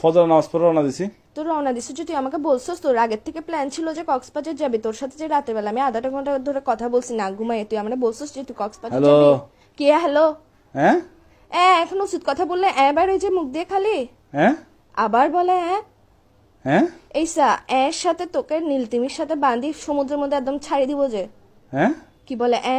ফজর নামাজ পড়ে রওনা দিছি। তোর রওনা দিছিস যে তুই আমাকে বলছিস তোর আগের থেকে প্ল্যান ছিল যে কক্সবাজার যাবি তোর সাথে যে রাতের বেলা আমি আধাটা ঘণ্টা ধরে কথা বলছি না ঘুমাই তুই আমরা বলছিস যে তুই কক্সবাজার? যাবি? কে হ্যালো হ্যাঁ এ এখন উচিত কথা বললে এবার ওই যে মুখ দিয়ে খালি? হ্যাঁ আবার বলে হ্যাঁ হ্যাঁ এইসা এর সাথে তোকে নীলতিমির সাথে বাঁধি সমুদ্রের মধ্যে একদম ছাড়ি দিব যে। হ্যাঁ কি বলে এ?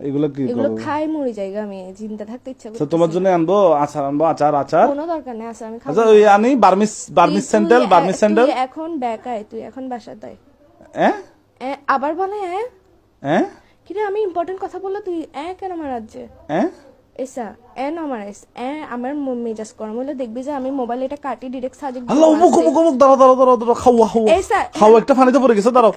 এগুলো কি এগুলো খাই মরি জায়গা আমি চিন্তা থাকতে ইচ্ছা করতেছে তোমার জন্য আনব? আচার আনব? আচার আচার? কোনো দরকার নেই আছে আমি খাব আচ্ছা ওই আনি বার্মিস বার্মিস স্যান্ডেল বার্মিস তুই স্যান্ডেল এখন বেকায় তুই এখন বাসা হ্যাঁ আবার বলে হ্যাঁ হ্যাঁ কিরে আমি ইম্পর্টেন্ট কথা বললে তুই এ কেন আমার রাজ্যে? হ্যাঁ এসা এ ন আমার এস এ আমার মেজাজ গরম হলে দেখবি যে আমি মোবাইল এটা কাটি ডিরেক্ট সাজে হ্যালো মুখ মুখ মুখ দাঁড়াও দাঁড়াও দাঁড়াও দাঁড়াও খাওয়া খাওয়া। খাওয়া একটা পানিতে পড়ে গেছে দাঁড়াও।